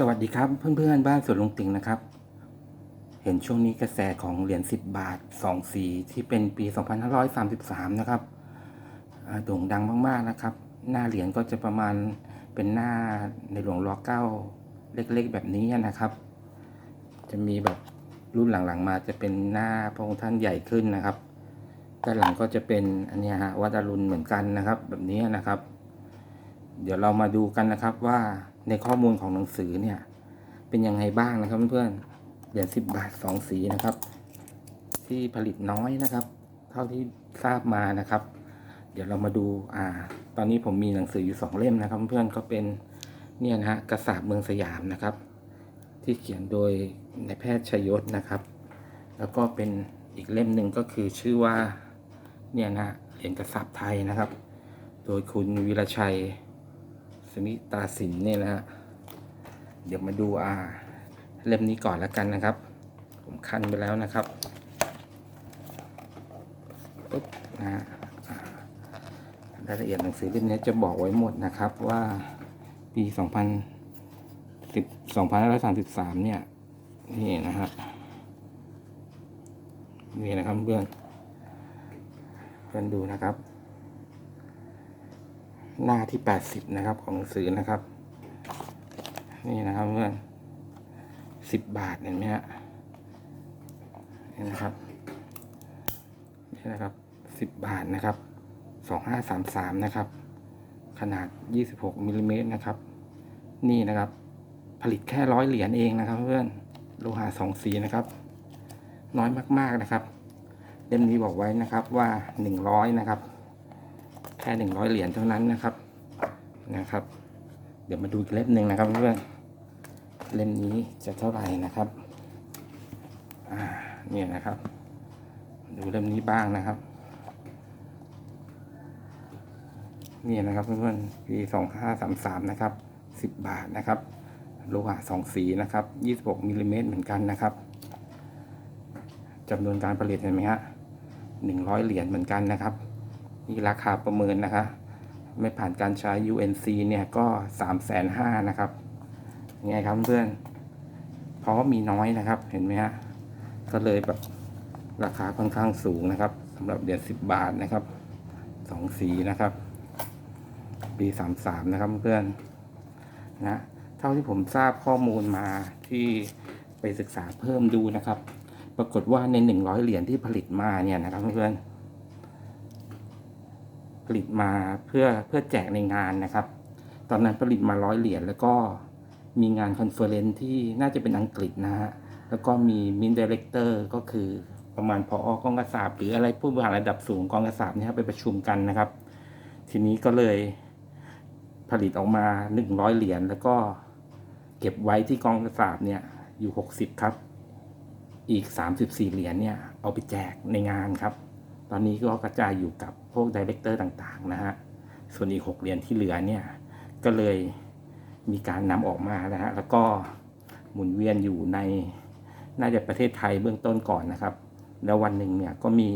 สวัสดีครับเพื่อนๆบ้านสวนลุงติงนะครับ เห็นช่วงนี้กระแสของเหรียญ10 บาท2สีที่เป็นปี 2533 นะครับโด่งดังมากๆนะครับ หน้าเหรียญก็จะประมาณเป็นหน้าในหลวงรอเก้าเล็กๆ แบบนี้นะครับ จะมีแบบรุ่นหลังๆมาจะเป็นหน้าพระองค์ท่านใหญ่ขึ้นนะครับด้านหลังก็จะเป็นอันนี้ฮะวัดอรุณเหมือนกันนะครับ แบบนี้นะครับ เดี๋ยวเรามาดูกันนะครับว่า ในข้อมูลของหนังสือเนี่ย เป็นยังไงบ้างนะครับเพื่อนๆเหรียญสิบบาทสองสีนะครับ ที่ผลิตน้อยนะครับ เท่าที่ทราบมานะครับ เดี๋ยวเรามาดูอ่า ตอนนี้ผมมีหนังสืออยู่สองเล่มนะครับ เพื่อนๆก็เป็นเนี่ยนะฮะกระสาบเมืองสยามนะครับ ที่เขียนโดยนายแพทย์ชยศนะครับ แล้วก็เป็นอีกเล่มหนึ่งก็คือชื่อว่าเนี่ยนะเหรียญกระสาบไทยนะครับ โดยคุณวีรชัย สมิตาสินเนี่ยนะฮะ เดี๋ยวมาดูอ่า เล่มนี้ก่อนแล้วกันนะครับ ผมคันไปแล้วนะครับปุ๊บนะฮะรายละเอียดหนังสือเล่มนี้จะบอกไว้หมดนะครับว่าปี2010 2533เนี่ย นี่นะฮะนี่นะครับเพื่อนเพื่อนดูนะครับ หน้าที่80นะครับ ของหนังสือนะครับ นี่นะครับเพื่อนสิบบาทเห็นไหมฮะนี่นะครับนี่นะครับสิบบาทนะครับสองห้าสามสามนะครับ ขนาดยี่สิบหกมิลลิเมตรนะครับ นี่นะครับ ผลิตแค่ร้อยเหรียญเองนะครับ เพื่อนโลหะสองสีนะครับ น้อยมากๆนะครับ เล่มนี้บอกไว้นะครับว่าหนึ่งร้อยนะครับ ค่หนึ่งร้อยเหรียญเท่านั้นนะครับนะครับ เดี๋ยวมาดูเล่มหนึ่งนะครับเพื่อนเล่มนี้จะเท่าไหร่นะครับอ่าเนี่ยนะครับ ดูเล่มนี้บ้างนะครับนี่นะครับเพื่อนๆปีสองห้าสามสามนะครับสิบบาทนะครับโลหะสองสีนะครับยี่สิบหกมิลลิเมตรเหมือนกันนะครับจำนวนการผลิตเห็นไหมฮะหนึ่งร้อยเหรียญเหมือนกันนะครับ นี่ราคาประเมินนะคะ ไม่ผ่านการใช้ UNC เนี่ยก็สามแสนห้านะครับยังไงครับเพื่อนเพราะมีน้อยนะครับเห็นไหมฮะก็เลยแบบราคาค่อนข้างสูงนะครับสำหรับเหรียญสิบบาทนะครับสองสีนะครับ ปีสามสามนะครับเพื่อนนะ เท่าที่ผมทราบข้อมูลมาที่ไปศึกษาเพิ่มดูนะครับ ปรากฏว่าในหนึ่งร้อยเหรียญที่ผลิตมาเนี่ยนะครับเพื่อน ผลิตมาเพื่อเพื่อแจกในงานนะครับ ตอนนั้นผลิตมาร้อยเหรียญแล้วก็มีงานคอนเฟอเรนซ์ที่น่าจะเป็นอังกฤษนะฮะ แล้วก็มีมินดีเลกเตอร์ก็คือประมาณพออกองกระสาบหรืออะไรผู้บริหารระดับสูงกองกระสาบเนี่ยครับไปประชุมกันนะครับ ทีนี้ก็เลยผลิตออกมาหนึ่งร้อยเหรียญแล้วก็เก็บไว้ที่กองกระสาบเนี่ยอยู่หกสิบครับ อีกสามสิบสี่เหรียญเนี่ยเอาไปแจกในงานครับ ตอนนี้ก็กระจายอยู่กับพวกดีเลกเตอร์ต่างๆนะฮะ ส่วนอีกหกเหรียญที่เหลือเนี่ย ก็เลยมีการนำออกมานะฮะ แล้วก็หมุนเวียนอยู่ในน่าจะประเทศไทยเบื้องต้นก่อนนะครับ แล้ววันหนึ่งเนี่ยก็มี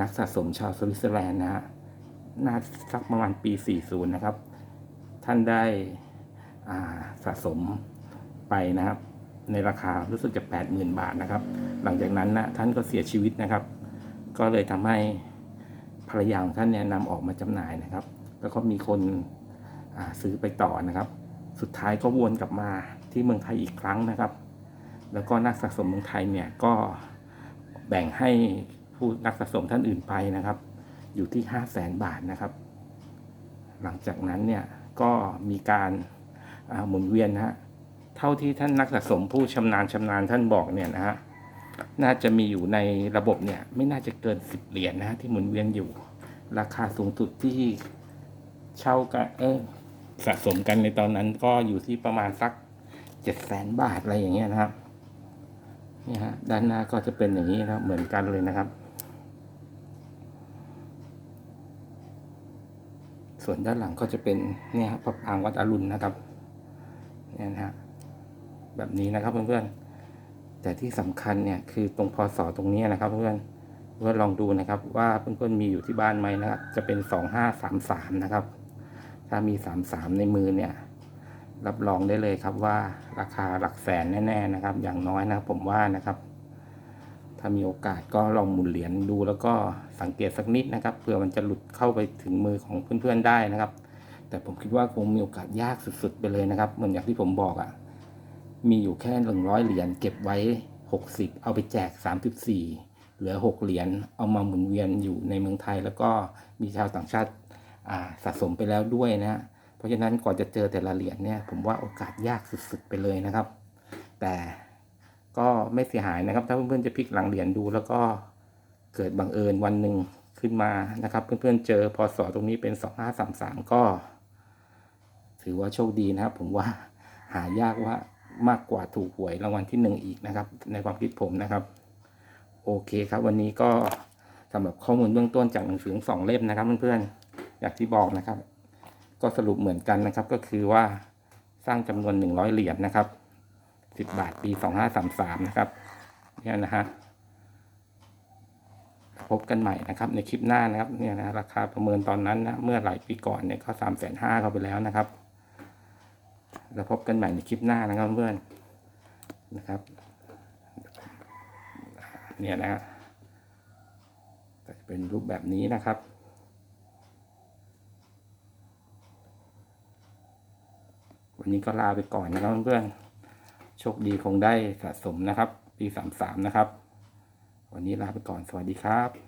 นักสะสมชาวสวิตเซอร์แลนด์นะฮะน่าสักประมาณปี 40 นะครับ ท่านได้สะสมไปนะครับ ในราคารู้สึกจะ 80,000 บาทนะครับ หลังจากนั้นนะท่านก็เสียชีวิตนะครับ ก็เลยทำให้ภรรยาของท่านเนี่ยนำออกมาจำหน่ายนะครับ แล้วก็มีคนซื้อไปต่อนะครับ สุดท้ายก็วนกลับมาที่เมืองไทยอีกครั้งนะครับ แล้วก็นักสะสมเมืองไทยเนี่ยก็แบ่งให้ผู้นักสะสมท่านอื่นไปนะครับ อยู่ที่ห้าแสนบาทนะครับ หลังจากนั้นเนี่ยก็มีการหมุนเวียนนะฮะเท่าที่ท่านนักสะสมผู้ชำนาญชำนาญท่านบอกเนี่ยนะฮะ น่าจะมีอยู่ในระบบเนี่ย ไม่น่าจะเกินสิบเหรียญนะฮะที่หมุนเวียนอยู่ ราคาสูงสุดที่เช่ากันเออสะสมกันในตอนนั้นก็อยู่ที่ประมาณสักเจ็ดแสนบาทอะไรอย่างเงี้ยนะครับนี่ฮะด้านหน้าก็จะเป็นอย่างนี้นะครับเหมือนกันเลยนะครับ ส่วนด้านหลังก็จะเป็นเนี่ยพระปรางวัดอรุณนะครับเนี่ยนะฮะแบบนี้นะครับเพื่อนๆ แต่ที่สำคัญเนี่ยคือตรงพศตรงนี้นะครับเพื่อนเพื่อนลองดูนะครับว่าเพื่อนๆมีอยู่ที่บ้านไหมนะครับจะเป็นสองห้าสามสามนะครับ ถ้ามีสามสามในมือเนี่ย รับรองได้เลยครับว่าราคาหลักแสนแน่ๆนะครับ อย่างน้อยนะผมว่านะครับ ถ้ามีโอกาสก็ลองหมุนเหรียญดูแล้วก็สังเกตสักนิดนะครับเผื่อมันจะหลุดเข้าไปถึงมือของเพื่อนๆได้นะครับ แต่ผมคิดว่าคงมีโอกาสยากสุดๆไปเลยนะครับ เหมือนอย่างที่ผมบอกอะ่ะ มีอยู่แค่หนึ่งร้อยเหรียญเก็บไว้หกสิบเอาไปแจกสามสิบสี่เหลือหกเหรียญเอามาหมุนเวียนอยู่ในเมืองไทย แล้วก็มีชาวต่างชาติาสะสมไปแล้วด้วยนะฮะเพราะฉะนั้นก่อนจะเจอแต่ละเหรียญเนี่ยผมว่าโอกาสยากสุดๆไปเลยนะครับ แต่ก็ไม่เสียหายนะครับ ถ้าเพื่อนๆจะพลิกหลังเหรียญดู แล้วก็เกิดบังเอิญวันหนึ่งขึ้นมานะครับ เพื่อนๆเจอพศตรงนี้เป็นสองห้าสามสามก็ ถือว่าโชคดีนะครับ ผมว่าหายากว่า มากกว่าถูกหวยรางวัลที่หนึ่งอีกนะครับ ในความคิดผมนะครับ โอเคครับ วันนี้ก็สำหรับข้อมูลเบื้องต้นจากหนังสือสองเล่มนะครับเพื่อนๆอย่างที่บอกนะครับ ก็สรุปเหมือนกันนะครับ ก็คือว่าสร้างจำนวนหนึ่งร้อยเหรียญนะครับสิบบาทปีสองห้าสามสามนะครับเนี่ยนะฮะพบกันใหม่นะครับในคลิปหน้านะครับเนี่ยนะราคาประเมินตอนนั้นนะเมื่อหลายปีก่อนเนี่ยก็สามแสนห้าเข้าไปแล้วนะครับ แล้วพบกันใหม่ในคลิปหน้านะครับเพื่อนนะครับเนี่ยนะะก็จะเป็นรูปแบบนี้นะครับ วันนี้ก็ลาไปก่อนนะครับเพื่อนโชคดีคงได้สะสมนะครับ ปีสามสามนะครับ วันนี้ลาไปก่อนสวัสดีครับ